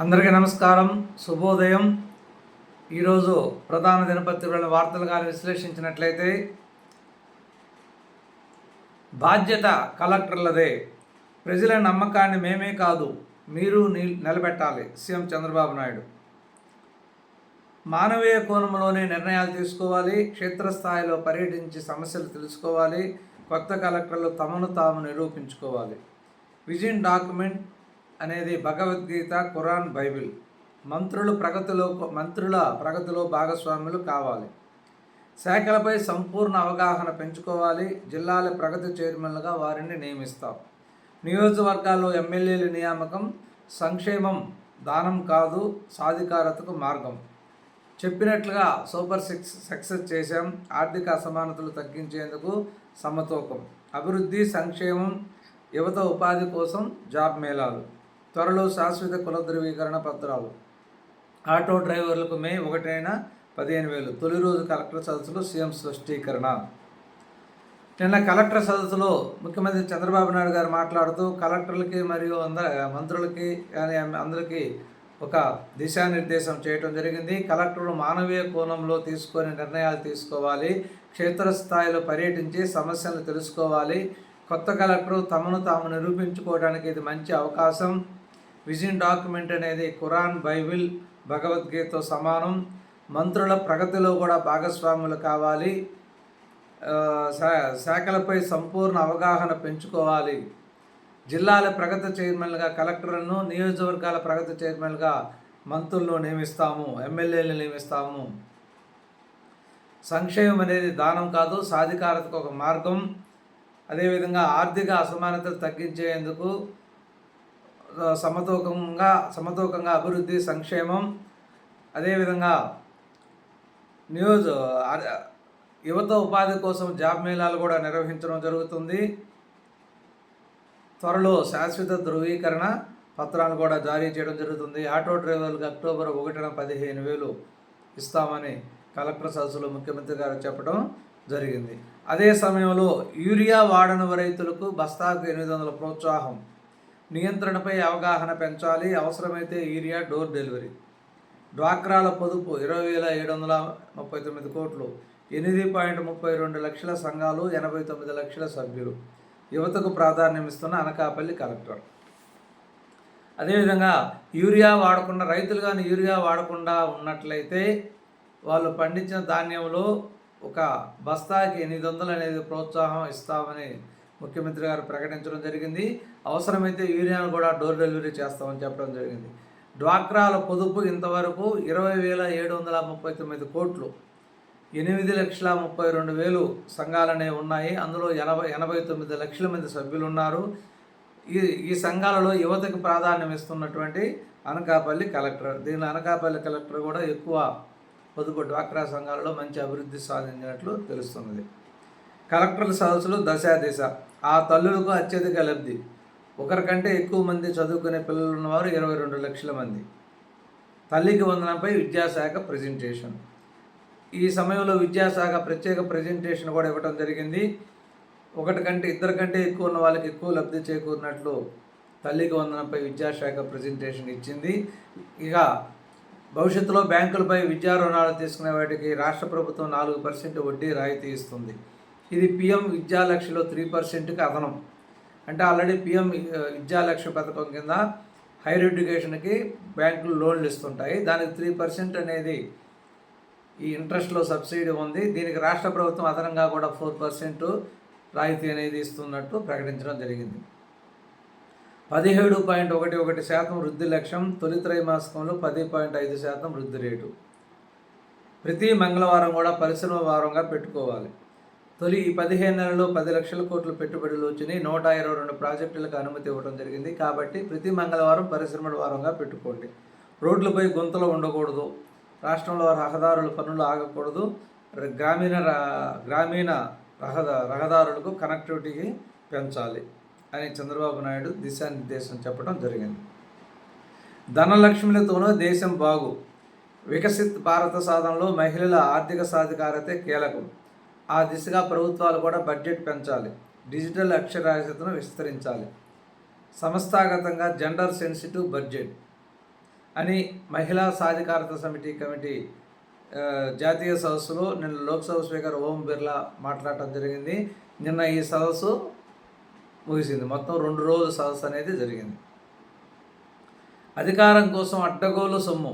అందరికీ నమస్కారం. శుభోదయం. ఈరోజు ప్రధాన దినపత్రికల వార్తలు కానీ విశ్లేషించినట్లయితే బాధ్యత కలెక్టర్లదే. ప్రజల నమ్మకాన్ని మేమే కాదు మీరు నిలబెట్టాలి సీఎం చంద్రబాబు నాయుడు. మానవీయ కోణంలోనే నిర్ణయాలు తీసుకోవాలి క్షేత్రస్థాయిలో పర్యటించి సమస్యలు తెలుసుకోవాలి కొత్త కలెక్టర్లు తమను తాము నిరూపించుకోవాలి. విజన్ డాక్యుమెంట్ అనేది భగవద్గీత ఖురాన్ బైబిల్. మంత్రులు ప్రగతిలో మంత్రుల ప్రగతిలో భాగస్వాములు కావాలి. శాఖలపై సంపూర్ణ అవగాహన పెంచుకోవాలి. జిల్లాల ప్రగతి చైర్మన్లుగా వారిని నియమిస్తాం. నియోజకవర్గాల్లో ఎమ్మెల్యేల నియామకం సంక్షేమం దానం కాదు సాధికారతకు మార్గం. చెప్పినట్లుగా సూపర్ సిక్స్ సక్సెస్ చేశాం. ఆర్థిక అసమానతలు తగ్గించేందుకు సమతూకం. అభివృద్ధి సంక్షేమం యువత ఉపాధి కోసం జాబ్ మేళాలు. త్వరలో శాశ్వత కుల ధృవీకరణ పత్రాలు. ఆటో డ్రైవర్లకు మే ఒకటైన పదిహేను వేలు. తొలి రోజు కలెక్టర్ సదస్సులో సీఎం స్పష్టీకరణ. నిన్న కలెక్టర్ సదస్సులో ముఖ్యమంత్రి చంద్రబాబు నాయుడు గారు మాట్లాడుతూ కలెక్టర్లకి మరియు అందర మంత్రులకి కానీ అందరికీ ఒక దిశానిర్దేశం చేయడం జరిగింది. కలెక్టర్లు మానవీయ కోణంలో తీసుకొని నిర్ణయాలు తీసుకోవాలి. క్షేత్రస్థాయిలో పర్యటించి సమస్యలను తెలుసుకోవాలి. కొత్త కలెక్టర్ తమను తాము నిరూపించుకోవడానికి ఇది మంచి అవకాశం. విజన్ డాక్యుమెంట్ అనేది ఖురాన్ బైబిల్ భగవద్గీతతో సమానం. మంత్రుల ప్రగతిలో కూడా భాగస్వాములు కావాలి. శా- శాఖలపై సంపూర్ణ అవగాహన పెంచుకోవాలి. జిల్లాల ప్రగతి చైర్మన్లుగా కలెక్టర్లను నియోజకవర్గాల ప్రగతి చైర్మన్లుగా మంత్రులను నియమిస్తాము ఎమ్మెల్యేలను నియమిస్తాము. సంక్షేమం అనేది దానం కాదు సాధికారతకు ఒక మార్గం. అదేవిధంగా ఆర్థిక అసమానతలు తగ్గించేందుకు సమతూకంగా సమతూకంగా అభివృద్ధి సంక్షేమం. అదేవిధంగా నియోజ యువత ఉపాధి కోసం జాబ్ మేళాలు కూడా నిర్వహించడం జరుగుతుంది. త్వరలో శాశ్వత ధృవీకరణ పత్రాలు కూడా జారీ చేయడం జరుగుతుంది. ఆటో డ్రైవర్లకు అక్టోబర్ ఒకటిన పదిహేను వేలు ఇస్తామని కలెక్టర్ సదస్సులో ముఖ్యమంత్రి గారు చెప్పడం జరిగింది. అదే సమయంలో యూరియా వాడని రైతులకు బస్తాకు ఎనిమిది వందల ప్రోత్సాహం నియంత్రణపై అవగాహన పెంచాలి. అవసరమైతే యూరియా డోర్ డెలివరీ. డ్వాక్రాల పొదుపు ఇరవై వేల ఏడు వందల ముప్పై తొమ్మిది కోట్లు. ఎనిమిది పాయింట్ ముప్పై రెండు లక్షల సంఘాలు ఎనభై తొమ్మిది లక్షల సభ్యులు. యువతకు ప్రాధాన్యం ఇస్తున్న అనకాపల్లి కలెక్టర్. అదేవిధంగా యూరియా వాడకుండా రైతులు కానీ యూరియా వాడకుండా ఉన్నట్లయితే వాళ్ళు పండించిన ధాన్యంలో ఒక బస్తాకి ఎనిమిది వందలు అనేది ప్రోత్సాహం ఇస్తామని ముఖ్యమంత్రి గారు ప్రకటించడం జరిగింది. అవసరమైతే యూరియాను కూడా డోర్ డెలివరీ చేస్తామని చెప్పడం జరిగింది. డ్వాక్రాల పొదుపు ఇంతవరకు ఇరవై వేల ఏడు వందల ముప్పై తొమ్మిది కోట్లు. ఎనిమిది లక్షల ముప్పై రెండు వేలు సంఘాలనే ఉన్నాయి. అందులో ఎనభై ఎనభై తొమ్మిది లక్షల మంది సభ్యులు ఉన్నారు ఈ ఈ సంఘాలలో యువతకు ప్రాధాన్యం ఇస్తున్నటువంటి అనకాపల్లి కలెక్టర్. దీని అనకాపల్లి కలెక్టర్ కూడా ఎక్కువ పొదుపు డ్వాక్రా సంఘాలలో మంచి అభివృద్ధి సాధించినట్లు తెలుస్తున్నది. కలెక్టర్ల సదస్సులు దశ దిశ ఆ తల్లులకు అత్యధిక లబ్ధి. ఒకరికంటే ఎక్కువ మంది చదువుకునే పిల్లలు ఉన్నవారు ఇరవై రెండు లక్షల మంది. తల్లికి వందనంపై విద్యాశాఖ ప్రజెంటేషన్. ఈ సమయంలో విద్యాశాఖ ప్రత్యేక ప్రజెంటేషన్ కూడా ఇవ్వడం జరిగింది. ఒకటి కంటే ఇద్దరు కంటే ఎక్కువ ఉన్న వాళ్ళకి ఎక్కువ లబ్ధి చేకూరినట్లు తల్లికి వందనంపై విద్యాశాఖ ప్రజెంటేషన్ ఇచ్చింది. ఇక భవిష్యత్తులో బ్యాంకులపై విద్యా రుణాలు తీసుకునే వాటికి రాష్ట్ర ప్రభుత్వం నాలుగు పర్సెంట్ వడ్డీ రాయితీ ఇస్తుంది. ఇది పిఎం విద్యాలక్ష్యలో త్రీ పర్సెంట్కి అదనం. అంటే ఆల్రెడీ పిఎం విద్యాలక్ష్య పథకం కింద హైయర్ ఎడ్యుకేషన్కి బ్యాంకులు లోన్లు ఇస్తుంటాయి. దానికి త్రీ పర్సెంట్ అనేది ఈ ఇంట్రెస్ట్లో సబ్సిడీ ఉంది. దీనికి రాష్ట్ర ప్రభుత్వం అదనంగా కూడా ఫోర్ పర్సెంట్ రాయితీ అనేది ఇస్తున్నట్టు ప్రకటించడం జరిగింది. పదిహేడు పాయింట్ ఒకటి ఒకటి శాతం వృద్ధి లక్ష్యం తొలి త్రైమాసికంలో పది పాయింట్ ఐదు శాతం వృద్ధి రేటు. ప్రతి మంగళవారం కూడా పరిశ్రమ వారంగా పెట్టుకోవాలి. తొలి ఈ పదిహేను నెలలు పది లక్షల కోట్ల పెట్టుబడులు వచ్చినాయి. నూట ఇరవై రెండు ప్రాజెక్టులకు అనుమతి ఇవ్వడం జరిగింది. కాబట్టి ప్రతి మంగళవారం పరిశ్రమల వారంగా పెట్టుకోండి. రోడ్లపై గుంతలు ఉండకూడదు. రాష్ట్రంలో రహదారుల పనులు ఆగకూడదు. గ్రామీణ గ్రామీణ రహద రహదారులకు కనెక్టివిటీకి పెంచాలి అని చంద్రబాబు నాయుడు దిశానిర్దేశం చెప్పడం జరిగింది. ధనలక్ష్మిలతోనూ దేశం బాగు. వికసిత్ భారత సాధనలో మహిళల ఆర్థిక సాధికారతే కీలకం. ఆ దిశగా ప్రభుత్వాలు కూడా బడ్జెట్ పెంచాలి. డిజిటల్ అక్షరాస్యతను విస్తరించాలి. సంస్థాగతంగా జెండర్ సెన్సిటివ్ బడ్జెట్ అని మహిళా సాధికారత సమితి కమిటీ జాతీయ సదస్సులో నిన్న లోక్సభ స్పీకర్ ఓం బిర్లా మాట్లాడటం జరిగింది. నిన్న ఈ సదస్సు ముగిసింది. మొత్తం రెండు రోజుల సదస్సు అనేది జరిగింది. అధికారం కోసం అడ్డగోలు సొమ్ము.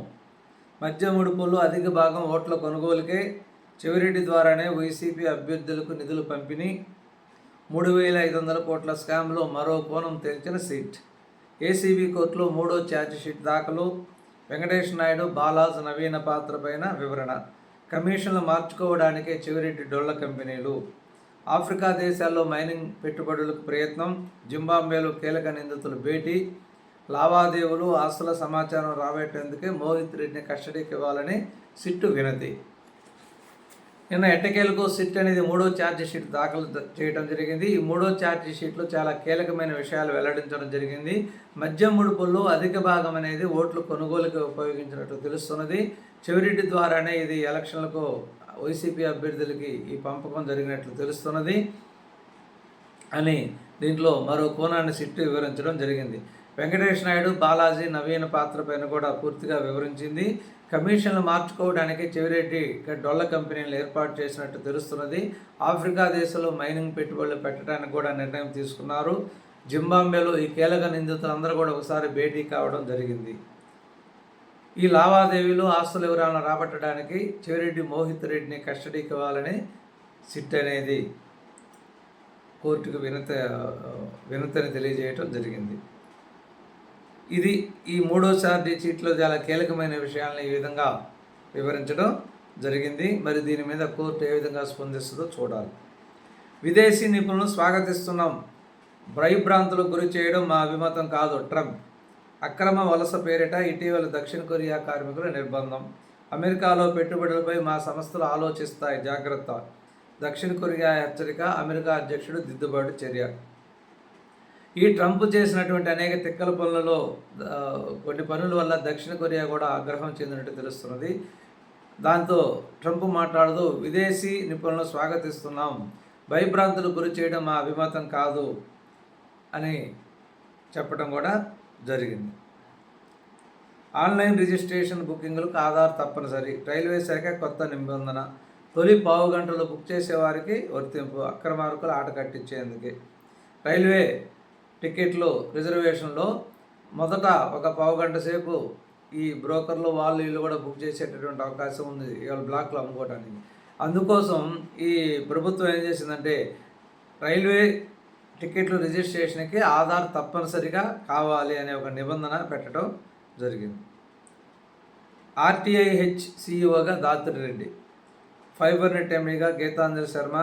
మద్య ముడుపులు అధిక భాగం ఓట్ల కొనుగోలుకే చెవిరెడ్డి ద్వారానే వైసీపీ అభ్యర్థులకు నిధులు పంపిణీ. మూడు వేల ఐదు వందల కోట్ల స్కామ్లో మరో కోణం తేల్చిన సీట్. ఏసీబీ కోర్టులో మూడో ఛార్జ్ షీట్ దాఖలు. వెంకటేష్ నాయుడు బాలాజ్ నవీన పాత్ర పైన వివరణ. కమిషన్లు మార్చుకోవడానికే చివరెడ్డి డొల్ల కంపెనీలు. ఆఫ్రికా దేశాల్లో మైనింగ్ పెట్టుబడులకు ప్రయత్నం. జింబాబ్వేలో కీలక నిందితులు భేటీ. లావాదేవీలు ఆస్తుల సమాచారం రాబట్టేందుకే మోహిత్ రెడ్డిని కస్టడీకి ఇవ్వాలని సిట్టు వినతి. నిన్న ఎట్టకేలకు సిట్ అనేది మూడో ఛార్జ్ షీట్ దాఖలు చేయడం జరిగింది. ఈ మూడో ఛార్జ్ షీట్లో చాలా కీలకమైన విషయాలు వెల్లడించడం జరిగింది. మద్యం ముడుపుల్లో అధిక భాగం అనేది ఓట్లు కొనుగోలుకి ఉపయోగించినట్లు తెలుస్తున్నది. చివరిటి ద్వారానే ఇది ఎలక్షన్లకు వైసీపీ అభ్యర్థులకి ఈ పంపకం జరిగినట్లు తెలుస్తున్నది అని దీంట్లో మరో కోణాన్ని సిట్టు వివరించడం జరిగింది. వెంకటేష్ నాయుడు బాలాజీ నవీన పాత్ర పైన కూడా పూర్తిగా వివరించింది. కమిషన్లు మార్చుకోవడానికి చెవిరెడ్డి డొల్ల కంపెనీలు ఏర్పాటు చేసినట్టు తెలుస్తున్నది. ఆఫ్రికా దేశంలో మైనింగ్ పెట్టుబడులు పెట్టడానికి కూడా నిర్ణయం తీసుకున్నారు. జింబాబ్వేలో ఈ కీలక నిందితులందరూ కూడా ఒకసారి భేటీ కావడం జరిగింది. ఈ లావాదేవీలు ఆస్తుల వివరాలను రాబట్టడానికి చెవిరెడ్డి మోహిత్ రెడ్డిని కస్టడీకి ఇవ్వాలని సిట్ అనేది కోర్టుకు వినత వినతని తెలియజేయటం జరిగింది. ఇది ఈ మూడో ఛార్జీ చీట్లో చాలా కీలకమైన విషయాలను ఈ విధంగా వివరించడం జరిగింది. మరి దీని మీద కోర్టు ఏ విధంగా స్పందిస్తుందో చూడాలి. విదేశీ నిపుణులు స్వాగతిస్తున్నాం. భయభ్రాంతులకు గురి చేయడం మా అభిమతం కాదు ట్రంప్. అక్రమ వలస పేరిట ఇటీవల దక్షిణ కొరియా కార్మికుల నిర్బంధం. అమెరికాలో పెట్టుబడులపై మా సంస్థలు ఆలోచిస్తాయి. జాగ్రత్త. దక్షిణ కొరియా హెచ్చరిక అమెరికా అధ్యక్షుడు దిద్దుబాటు చర్య. ఈ ట్రంప్ చేసినటువంటి అనేక తిక్కల పనులలో కొన్ని పనుల వల్ల దక్షిణ కొరియా కూడా ఆగ్రహం చెందినట్టు తెలుస్తున్నది. దాంతో ట్రంప్ మాట్లాడుతూ విదేశీ నిపుణులను స్వాగతిస్తున్నాం. భయభ్రాంతులకు గురి చేయడం మా అభిమతం కాదు అని చెప్పడం కూడా జరిగింది. ఆన్లైన్ రిజిస్ట్రేషన్ బుకింగ్లకు ఆధార్ తప్పనిసరి. రైల్వే శాఖ కొత్త నిబంధన. తొలి పావు గంటలో బుక్ చేసేవారికి వర్తింపు. అక్రమార్కులు ఆట కట్టించేందుకే. రైల్వే టికెట్లు రిజర్వేషన్లో మొదట ఒక పావు గంట సేపు ఈ బ్రోకర్లు వాళ్ళు వీళ్ళు కూడా బుక్ చేసేటటువంటి అవకాశం ఉంది. ఇవాళ బ్లాక్లో అమ్ముకోవడానికి అందుకోసం ఈ ప్రభుత్వం ఏం చేసిందంటే రైల్వే టికెట్లు రిజిస్ట్రేషన్కి ఆధార్ తప్పనిసరిగా కావాలి అనే ఒక నిబంధన పెట్టడం జరిగింది. ఆర్టీఐహెచ్ సిఇఓగా దాత్రి రెడ్డి ఫైబర్ నెట్ ఎండీగా గీతాంజలి శర్మ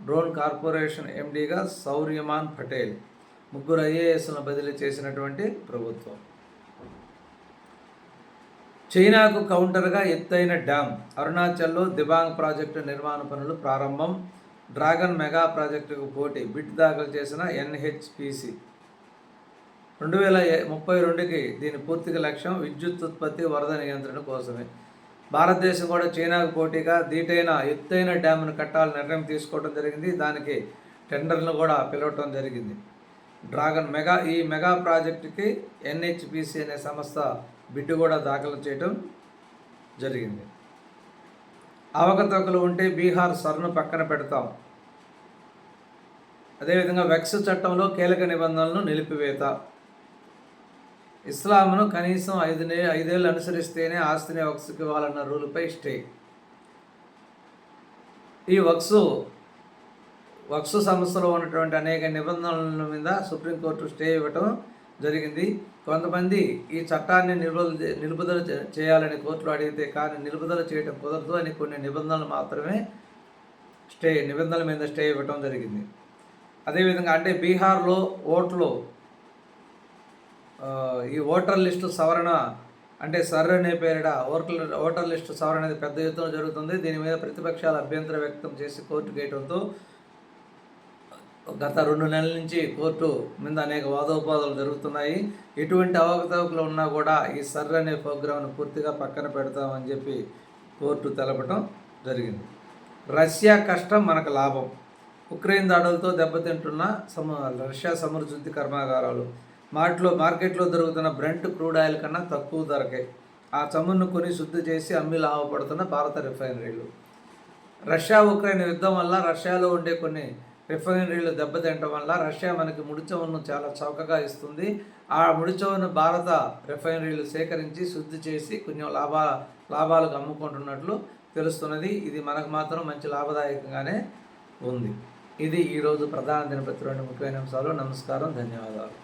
డ్రోన్ కార్పొరేషన్ ఎండీగా సౌర్యమాన్ పటేల్ ముగ్గురు ఐఏఎస్ను బదిలీ చేసినటువంటి ప్రభుత్వం. చైనాకు కౌంటర్గా ఎత్తైన డ్యామ్ అరుణాచల్లో దిబాంగ్ ప్రాజెక్టు నిర్మాణ పనులు ప్రారంభం డ్రాగన్ మెగా ప్రాజెక్టుకు పోటీ బిడ్ దాఖలు చేసిన ఎన్హెచ్పిసి. రెండు వేల ముప్పై రెండుకి దీని పూర్తిగా లక్ష్యం విద్యుత్ ఉత్పత్తి వరద నియంత్రణ కోసమే. భారతదేశం కూడా చైనాకు పోటీగా దీటైన ఎత్తైన డ్యామ్ను కట్టాలని నిర్ణయం తీసుకోవడం జరిగింది. దానికి టెండర్లు కూడా పిలవటం జరిగింది. డ్రాగన్ మెగా ఈ మెగా ప్రాజెక్టుకి ఎన్హెచ్పిసి అనే సంస్థ బిడ్డు కూడా దాఖలు చేయడం జరిగింది. అవకతవకలు ఉంటే బీహార్ సర్ను పక్కన పెడతాం. అదేవిధంగా వెక్స్ చట్టంలో కీలక నిబంధనలను నిలిపివేత. ఇస్లాంను కనీసం ఐదు నే ఐదేళ్ళు అనుసరిస్తేనే ఆస్తిని వక్స్కి ఇవ్వాలన్న రూలుపై స్టే. ఈ వక్సు వక్సు సంస్థలో ఉన్నటువంటి అనేక నిబంధనల మీద సుప్రీంకోర్టు స్టే ఇవ్వటం జరిగింది. కొంతమంది ఈ చట్టాన్ని నిలుపుదల నిలుపుదల చేయాలని కోర్టులో అడిగితే కానీ నిలుపుదల చేయడం కుదరదు అని కొన్ని నిబంధనలు మాత్రమే స్టే నిబంధనల మీద స్టే ఇవ్వటం జరిగింది. అదేవిధంగా అంటే బీహార్లో ఓట్లు ఈ ఓటర్ లిస్టు సవరణ అంటే సర్ అనే పేరిట ఓటర్ ఓటర్ లిస్టు సవరణ అనేది పెద్ద ఎత్తున జరుగుతుంది. దీని మీద ప్రతిపక్షాలు అభ్యంతరం వ్యక్తం చేసి కోర్టు గేయడంతో గత రెండు నెలల నుంచి కోర్టు మీద అనేక వాదోపాదాలు జరుగుతున్నాయి. ఎటువంటి అవకతవకలు ఉన్నా కూడా ఈ సర్ అనే ప్రోగ్రామ్ను పూర్తిగా పక్కన పెడతామని చెప్పి కోర్టు తెలపడం జరిగింది. రష్యా కష్టం మనకు లాభం. ఉక్రెయిన్ దాడులతో దెబ్బతింటున్న సమ రష్యా సమృద్ధి కర్మాగారాలు. మార్ట్లో మార్కెట్లో దొరుకుతున్న బ్రెంట్ క్రూడ్ ఆయిల్ కన్నా తక్కువ ధరకే. ఆ చమురును కొని శుద్ధి చేసి అమ్మి లాభపడుతున్న భారత రిఫైనరీలు. రష్యా ఉక్రెయిన్ యుద్ధం వల్ల రష్యాలో ఉండే కొన్ని రిఫైనరీలు దెబ్బతింటం వల్ల రష్యా మనకి ముడిచవును చాలా చౌకగా ఇస్తుంది. ఆ ముడిచవును భారత రిఫైనరీలు సేకరించి శుద్ధి చేసి కొంచెం లాభా లాభాలకు అమ్ముకుంటున్నట్లు తెలుస్తున్నది. ఇది మనకు మాత్రం మంచి లాభదాయకంగానే ఉంది. ఇది ఈరోజు ప్రధాన దినపత్రికలోని ముఖ్యమైన అంశాలు. నమస్కారం ధన్యవాదాలు.